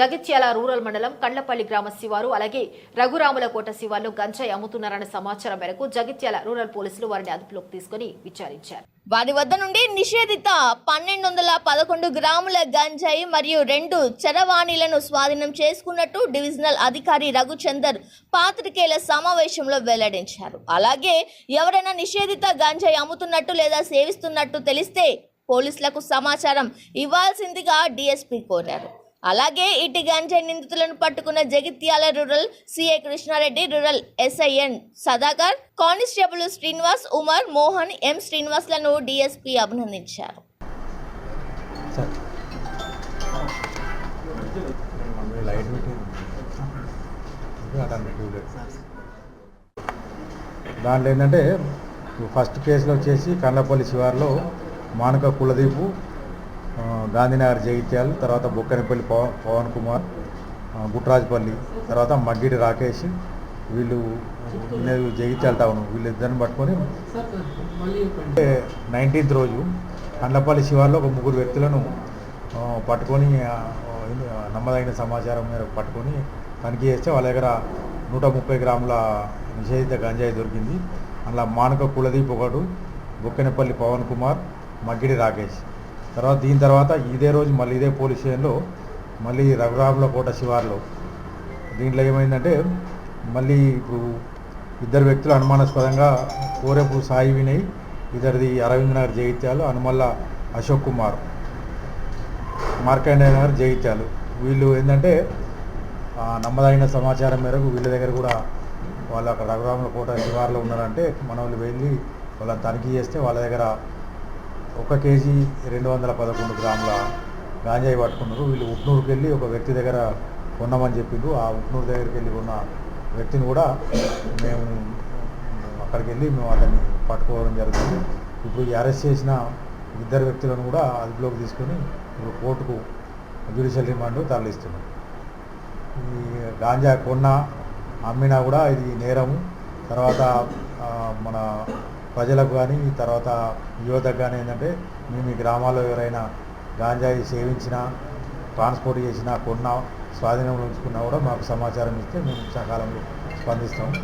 Jagtial rural మండలం కండ్లపల్లి గ్రామ శివారు అలాగే రఘురాములకోట శివార్లో గంజాయి అమ్ముతున్నారన్న సమాచారం మేరకు జగిత్యాల రూరల్ పోలీసులు వారిని అదుపులోకి తీసుకుని విచారించారు. వారి వద్ద నుండి నిషేధిత పన్నెండు వందల పదకొండు గ్రాముల గంజాయి మరియు రెండు చరవాణిలను స్వాధీనం చేసుకున్నట్టు డివిజనల్ అధికారి రఘుచందర్ పాత్రికేయుల సమావేశంలో వెల్లడించారు. అలాగే ఎవరైనా నిషేధిత గంజాయి అమ్ముతున్నట్టు లేదా సేవిస్తున్నట్టు తెలిస్తే పోలీసులకు సమాచారం ఇవ్వాల్సిందిగా డీఎస్పీ కోరారు. అలాగే ఇటు గంజాయి నిందితులను పట్టుకున్న Jagtial rural CI Krishna Reddy rural SIN Sadakar constable Srinivas Umar Mohan M శ్రీనివాస్లను డిఎస్పి అభినందించారు. దాంట్లో ఏంటంటే ఫస్ట్ కేసులో వచ్చేసి కన్నపల్లి శివార్లో మానక కులదీపు గాంధీనగర్ జగిత్యాలు తర్వాత బొక్కనపల్లి పవన్ పవన్ కుమార్ గుట్రాజపల్లి తర్వాత మగ్గిడి రాకేష్ వీళ్ళు వీళ్ళు జగిత్యాల టౌన్ వీళ్ళిద్దరిని పట్టుకొని అంటే నైన్టీన్త్ రోజు అండ్లపల్లి శివార్లో ఒక ముగ్గురు వ్యక్తులను పట్టుకొని నమ్మదగిన సమాచారం మేరకు పట్టుకొని తనిఖీ చేస్తే వాళ్ళ దగ్గర నూట ముప్పై గ్రాముల నిషేధిత గంజాయి దొరికింది. అందులో మానక కులదీప్ ఒకడు బొక్కెనపల్లి పవన్ కుమార్ మగ్గిడి రాకేష్. తర్వాత దీని తర్వాత ఇదే రోజు మళ్ళీ ఇదే పోలీస్ స్టేషన్లో మళ్ళీ రఘురాముల కోట శివార్లో. దీంట్లో ఏమైందంటే మళ్ళీ ఇప్పుడు ఇద్దరు వ్యక్తులు అనుమానాస్పదంగా కోరేపు సాయి వినయ్ ఇద్దరిది అరవింద్ నగర్ జైత్యాలు అనుమల్ల అశోక్ కుమార్ మార్కండేయ నగర్ జైత్యాలు. వీళ్ళు ఏంటంటే నమ్మదగిన సమాచారం మేరకు వీళ్ళ దగ్గర కూడా వాళ్ళు అక్కడ రఘురాముల కోట శివార్లో ఉన్నారంటే మన వాళ్ళు వెళ్ళి వాళ్ళని తనిఖీ చేస్తే వాళ్ళ దగ్గర ఒక కేజీ రెండు వందల పదకొండు గ్రాముల గాంజాయి పట్టుకున్నారు. వీళ్ళు ఉట్నూరుకు వెళ్ళి ఒక వ్యక్తి దగ్గర కొన్నామని చెప్పిండ్రు. ఆ ఉట్నూరు దగ్గరికి వెళ్ళి ఉన్న వ్యక్తిని కూడా మేము అక్కడికి వెళ్ళి మేము అతన్ని పట్టుకోవడం జరుగుతుంది. ఇప్పుడు ఈ అరెస్ట్ చేసిన ఇద్దరు వ్యక్తులను కూడా అదుపులోకి తీసుకొని ఇప్పుడు కోర్టుకు జ్యుడిషియల్ రిమాండ్ తరలిస్తున్నాం ఈ గాంజా కొన్నా అమ్మినా కూడా ఇది నేరము. తర్వాత మన ప్రజలకు కానీ తర్వాత యువతకు కానీ ఏంటంటే మేము ఈ గ్రామాల్లో ఎవరైనా గాంజాయి సేవించినా ట్రాన్స్పోర్ట్ చేసినా కొన్నా స్వాధీనంలో ఉంచుకున్నా కూడా మాకు సమాచారం ఇస్తే మేము సకాలంలో స్పందిస్తాము.